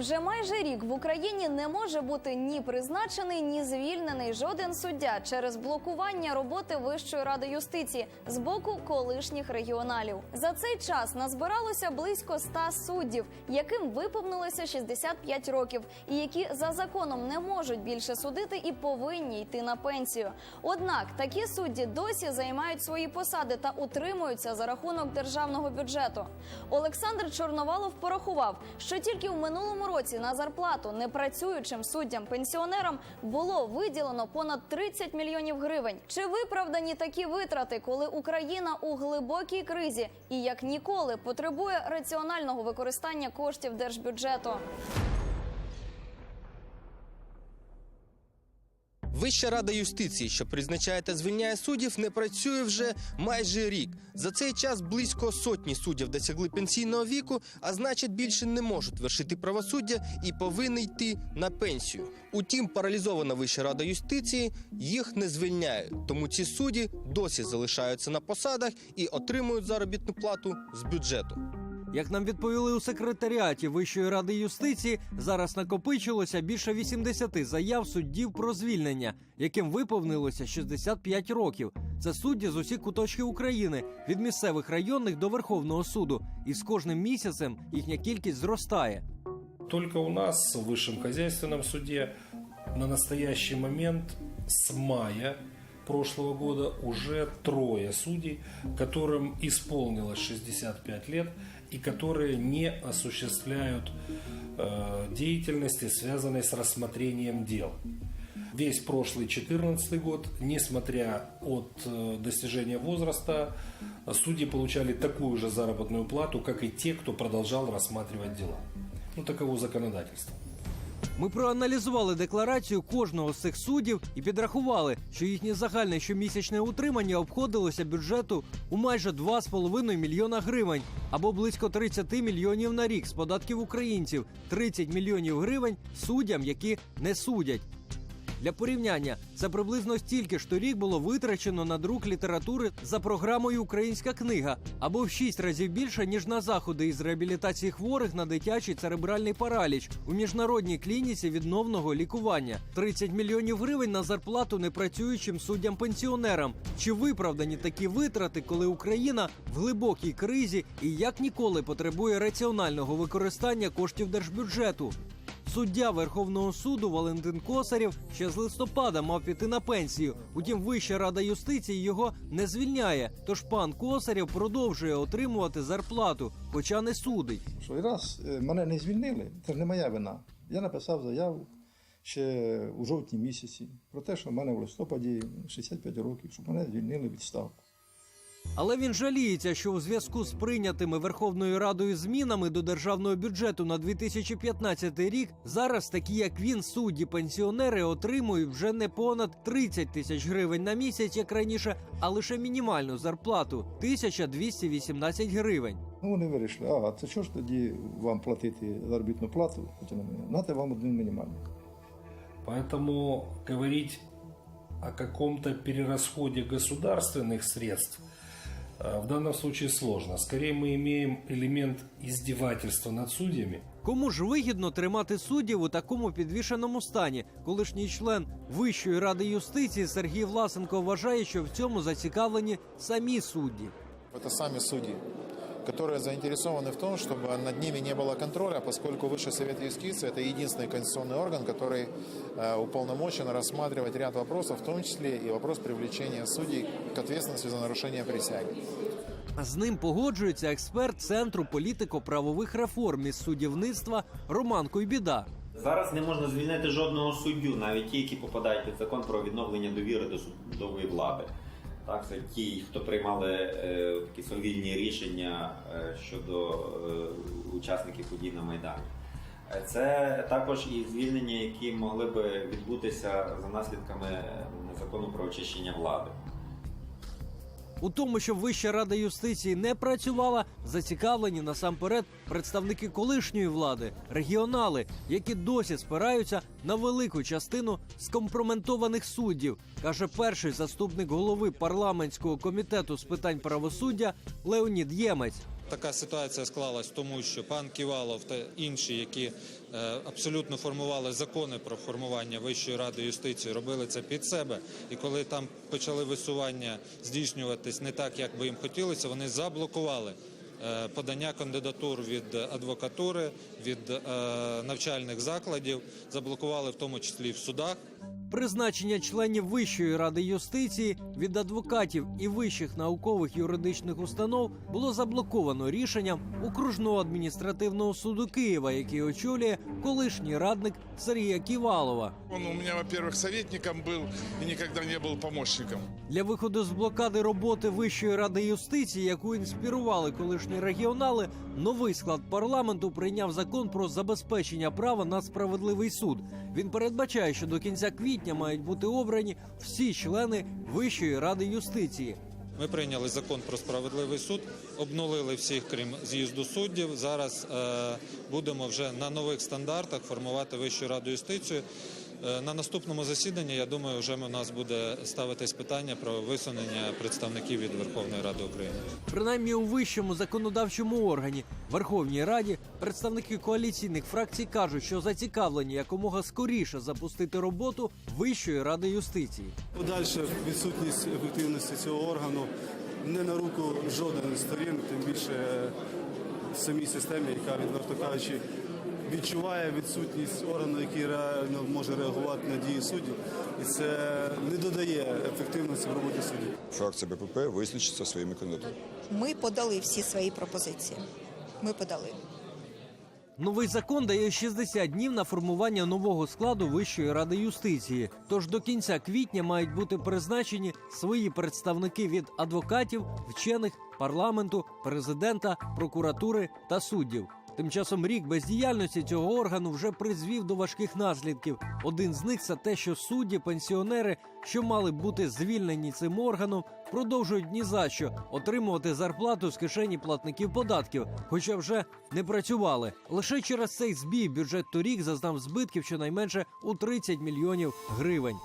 Вже майже рік в Україні не може бути ні призначений, ні звільнений жоден суддя через блокування роботи Вищої ради юстиції з боку колишніх регіоналів. За цей час назбиралося близько 100 суддів, яким виповнилося 65 років, і які за законом не можуть більше судити і повинні йти на пенсію. Однак такі судді досі займають свої посади та утримуються за рахунок державного бюджету. Олександр Чорновалов порахував, що тільки в минулому році на зарплату непрацюючим суддям-пенсіонерам було виділено понад 30 мільйонів гривень. Чи виправдані такі витрати, коли Україна у глибокій кризі і як ніколи потребує раціонального використання коштів держбюджету? Вища рада юстиції, що призначає та звільняє суддів, не працює вже майже рік. За цей час близько сотні суддів досягли пенсійного віку, а значить більше не можуть вершити правосуддя і повинні йти на пенсію. Утім, паралізована Вища рада юстиції їх не звільняє, тому ці судді досі залишаються на посадах і отримують заробітну плату з бюджету. Як нам відповіли у секретаріаті Вищої ради юстиції, зараз накопичилося більше 80 заяв суддів про звільнення, яким виповнилося 65 років. Це судді з усіх куточків України від місцевих районних до Верховного суду. І з кожним місяцем їхня кількість зростає. Только у нас в Высшем хозяйственном суде на настоящий момент с мая прошлого года уже трое судей, которым исполнилось 65 лет и которые не осуществляют э, деятельности, связанной с рассмотрением дел. Весь прошлый 2014 год, несмотря от э, достижения возраста, судьи получали такую же заработную плату, как и те, кто продолжал рассматривать дела. Ну, таково законодательство. Ми проаналізували декларацію кожного з цих суддів і підрахували, що їхнє загальне щомісячне утримання обходилося бюджету у майже 2,5 мільйона гривень або близько 30 мільйонів на рік з податків українців, 30 мільйонів гривень суддям, які не судять. Для порівняння це приблизно стільки ж торік було витрачено на друк літератури за програмою Українська книга або в шість разів більше ніж на заходи із реабілітації хворих на дитячий церебральний параліч у міжнародній клініці відновного лікування, 30 мільйонів гривень на зарплату непрацюючим суддям-пенсіонерам. Чи виправдані такі витрати, коли Україна в глибокій кризі і як ніколи потребує раціонального використання коштів держбюджету? Суддя Верховного суду Валентин Косарєв ще з листопада мав піти на пенсію. Утім, Вища рада юстиції його не звільняє. Тож пан Косарєв продовжує отримувати зарплату, хоча не судить. Що раз е, мене не звільнили, це ж не моя вина. Я написав заяву ще у жовтні місяці про те, що в мене в листопаді 65 років, щоб мене звільнили відставку. Але він жаліється, що у зв'язку з прийнятими Верховною Радою змінами до державного бюджету на 2015 рік зараз такі, як він, судді пенсіонери отримують вже не понад 30 тисяч гривень на місяць, як раніше, а лише мінімальну зарплату 1218 гривень. Ну вони вирішили, ага, це що ж тоді вам платити заробітну плату? Хоча не мені. Нате вам один мінімальний. Поэтому говорить о каком-то перерасходе государственных средств э, в данном случае сложно. Скорее мы имеем элемент издевательства над судьями. Кому ж вигідно тримати суддів у такому підвішеному стані? Колишній член Вищої ради юстиції Сергій Власенко вважає, що в цьому зацікавлені самі судді. Это сами судьи, которые заинтересованы в том, чтобы над ними не было контроля, поскольку Высший Совет Юстиции – это единственный конституционный орган, который э, уполномочен рассматривать ряд вопросов, в том числе и вопрос привлечения судей к ответственности за нарушение присяги. З ним погоджується експерт Центру політико-правових реформ із суддівництва Роман Куйбіда. Зараз не можна звільнити жодного суддю, навіть ті, які попадають під закон про відновлення довіри до судової влади. Так, це ті, хто приймали е, такі совільні рішення е, щодо е, учасників подій на Майдані. Е, Це також і звільнення, які могли би відбутися за наслідками закону про очищення влади. У тому, що Вища рада юстиції не працювала, зацікавлені насамперед представники колишньої влади, регіонали, які досі спираються на велику частину скомпроментованих суддів, каже перший заступник голови парламентського комітету з питань правосуддя Леонід Ємець. Така ситуація склалась тому, що пан Ківалов та інші, які е, абсолютно формували закони про формування Вищої ради юстиції, робили це під себе. І коли там почали висування здійснюватись не так, як би їм хотілося, вони заблокували подання кандидатур від адвокатури, від е, навчальних закладів, заблокували в тому числі в судах. Призначення членів Вищої ради юстиції від адвокатів і вищих наукових юридичних установ було заблоковано рішенням окружного адміністративного суду Києва, який очолює колишній радник Сергія Ківалова. Он у меня, во-первых, советником был и никогда не был помощником. Для виходу з блокади роботи Вищої ради юстиції, яку інспірували колишні регіонали, новий склад парламенту прийняв закон про забезпечення права на справедливий суд. Він передбачає, що до кінця квітня мають бути обрані всі члени Вищої ради юстиції. Ми прийняли закон про справедливий суд, обнулили всіх, крім з'їзду суддів. Зараз е, будемо вже на нових стандартах формувати Вищу раду юстицію. Е, на наступному засіданні, я думаю, вже у нас буде ставитись питання про висунення представників від Верховної Ради України. Принаймні у вищому законодавчому органі Верховній Раді представники коаліційних фракцій кажуть, що зацікавлені якомога скоріше запустити роботу Вищої ради юстиції. Подальша відсутність ефективності цього органу не на руку жоден з сторін, тим більше самій системі, яка, відверто кажучи, відчуває відсутність органу, який реально може реагувати на дії суддів, і це не додає ефективності в роботі суддів. Фракція БПП визначиться своїми кандидатами. Ми подали всі свої пропозиції. Ми подали. Новий закон дає 60 днів на формування нового складу Вищої ради юстиції. Тож до кінця квітня мають бути призначені свої представники від адвокатів, вчених, парламенту, президента, прокуратури та суддів. Тим часом рік бездіяльності цього органу вже призвів до важких наслідків. Один з них це те, що судді, пенсіонери, що мали бути звільнені цим органом, продовжують ні за що отримувати зарплату з кишені платників податків, хоча вже не працювали. Лише через цей збій бюджет торік зазнав збитків щонайменше у 30 мільйонів гривень.